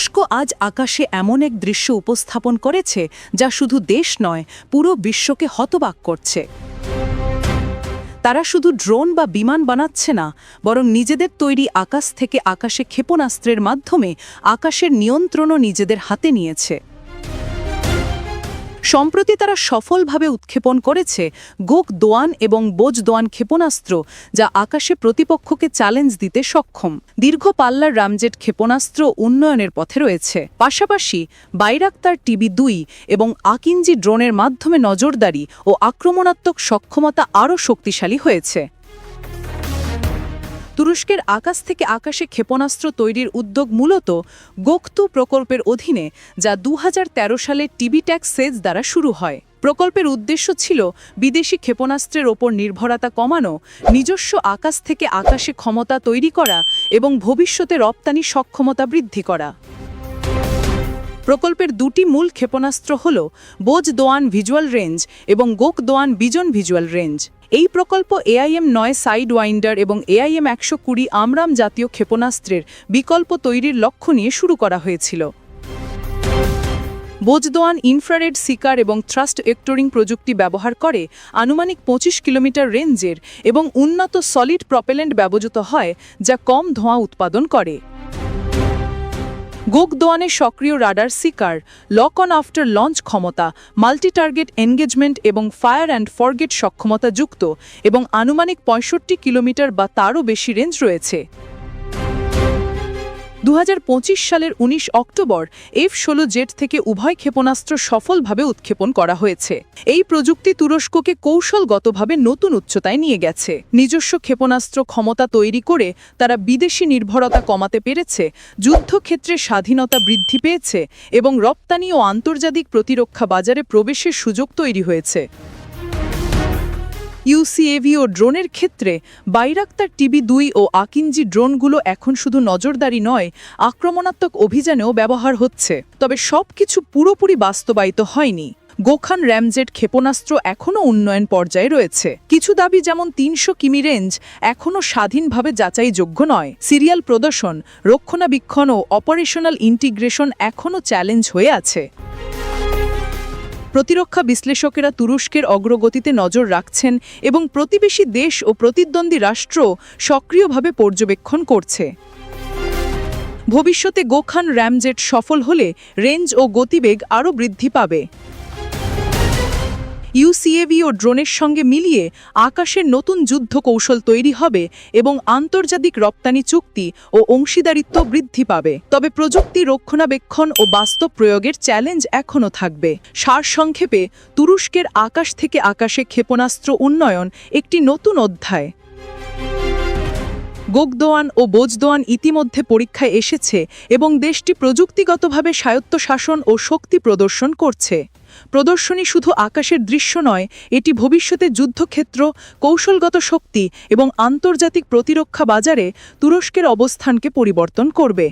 তুরস্ক আজ আকাশে এমন এক দৃশ্য উপস্থাপন করেছে যা শুধু দেশ নয়, পুরো বিশ্বকে হতবাক করছে। তারা শুধু ড্রোন বা বিমান বানাচ্ছে না, বরং নিজেদের তৈরি আকাশ থেকে আকাশে ক্ষেপণাস্ত্রের মাধ্যমে আকাশের নিয়ন্ত্রণও নিজেদের হাতে নিয়েছে। সম্প্রতি তারা সফলভাবে উৎক্ষেপণ করেছে গোক দোয়ান এবং বোজ দোয়ান ক্ষেপণাস্ত্র, যা আকাশে প্রতিপক্ষকে চ্যালেঞ্জ দিতে সক্ষম। দীর্ঘ পাল্লার রামজেট ক্ষেপণাস্ত্র উন্নয়নের পথে রয়েছে। পাশাপাশি বাইরাক্তার টিবি দুই এবং আকিঞ্জি ড্রোনের মাধ্যমে নজরদারি ও আক্রমণাত্মক সক্ষমতা আরও শক্তিশালী হয়েছে। তুরস্কের আকাশ থেকে আকাশে ক্ষেপণাস্ত্র তৈরির উদ্যোগ মূলত গোক্তু প্রকল্পের অধীনে, যা দু হাজার তেরো সালে টিবিট্যাক সেজ দ্বারা শুরু হয়। প্রকল্পের উদ্দেশ্য ছিল বিদেশি ক্ষেপণাস্ত্রের ওপর নির্ভরতা কমানো, নিজস্ব আকাশ থেকে আকাশে ক্ষমতা তৈরি করা এবং ভবিষ্যতে রপ্তানি সক্ষমতা বৃদ্ধি করা। প্রকল্পের দুটি মূল ক্ষেপণাস্ত্র হল বোজ দোয়ান ভিজুয়াল রেঞ্জ এবং গোক দোয়ান বিজন ভিজুয়াল রেঞ্জ। এই প্রকল্প এআইএম নয় সাইড ওয়াইন্ডার এবং এআইএম একশো কুড়ি আমরাম জাতীয় ক্ষেপণাস্ত্রের বিকল্প তৈরির লক্ষ্য নিয়ে শুরু করা হয়েছিল। বোজদোয়ান ইনফ্রারেড সিকার এবং থ্রাস্ট একটোরিং প্রযুক্তি ব্যবহার করে আনুমানিক পঁচিশ কিলোমিটার রেঞ্জের এবং উন্নত সলিড প্রপেলেন্ট ব্যবহৃত হয়, যা কম ধোঁয়া উৎপাদন করে। গোকদোয়ানের সক্রিয় radar seeker, lock on after launch ক্ষমতা মাল্টি টার্গেট এনগেজমেন্ট এবং ফায়ার অ্যান্ড ফরগেট সক্ষমতা যুক্ত এবং আনুমানিক পঁয়ষট্টি কিলোমিটার বা তারও বেশি রেঞ্জ রয়েছে। দু হাজার পঁচিশ সালের ১৯ অক্টোবর এফ ষোলো জেট থেকে উভয় ক্ষেপণাস্ত্র সফলভাবে উৎক্ষেপণ করা হয়েছে। এই প্রযুক্তি তুরস্ককে কৌশলগতভাবে নতুন উচ্চতায় নিয়ে গেছে। নিজস্ব ক্ষেপণাস্ত্র ক্ষমতা তৈরি করে তারা বিদেশি নির্ভরতা কমাতে পেরেছে, যুদ্ধক্ষেত্রে স্বাধীনতা বৃদ্ধি পেয়েছে এবং রপ্তানি ও আন্তর্জাতিক প্রতিরক্ষা বাজারে প্রবেশের সুযোগ তৈরি হয়েছে। ইউসিএভি ও ড্রোনের ক্ষেত্রে বাইরাক্তার টিবি দুই ও আকিঞ্জি ড্রোনগুলো এখন শুধু নজরদারি নয়, আক্রমণাত্মক অভিযানেও ব্যবহার হচ্ছে। তবে সবকিছু পুরোপুরি বাস্তবায়িত হয়নি। গোখান র্যামজেট ক্ষেপণাস্ত্র এখনও উন্নয়ন পর্যায়ে রয়েছে। কিছু দাবি যেমন তিনশো কিমি রেঞ্জ এখনও স্বাধীনভাবে যাচাইযোগ্য নয়। সিরিয়াল প্রদর্শন, রক্ষণাবেক্ষণ ও অপারেশনাল ইন্টিগ্রেশন এখনও চ্যালেঞ্জ হয়ে আছে। প্রতিরক্ষা বিশ্লেষকেরা তুরস্কের অগ্রগতিতে নজর রাখছেন এবং প্রতিবেশী দেশ ও প্রতিদ্বন্দ্বী রাষ্ট্র সক্রিয়ভাবে পর্যবেক্ষণ করছে। ভবিষ্যতে গোখান র্যামজেট সফল হলে রেঞ্জ ও গতিবেগ আরও বৃদ্ধি পাবে। ইউসিএভি ও ড্রোনের সঙ্গে মিলিয়ে আকাশের নতুন যুদ্ধ কৌশল তৈরি হবে এবং আন্তর্জাতিক রপ্তানি চুক্তি ও অংশীদারিত্ব বৃদ্ধি পাবে। তবে প্রযুক্তি রক্ষণাবেক্ষণ ও বাস্তব প্রয়োগের চ্যালেঞ্জ এখনও থাকবে। সারসংক্ষেপে, তুরস্কের আকাশ থেকে আকাশে ক্ষেপণাস্ত্র উন্নয়ন একটি নতুন অধ্যায়। গোগদোয়ান ও বোজদোয়ান ইতিমধ্যে পরীক্ষায় এসেছে এবং দেশটি প্রযুক্তিগতভাবে স্বায়ত্ত শাসন ও শক্তি প্রদর্শন করছে। প্রদর্শনী শুধু আকাশের দৃশ্য নয়, এটি ভবিষ্যতে যুদ্ধক্ষেত্র, কৌশলগত শক্তি এবং আন্তর্জাতিক প্রতিরক্ষা বাজারে তুরস্কের অবস্থানকে পরিবর্তন করবে।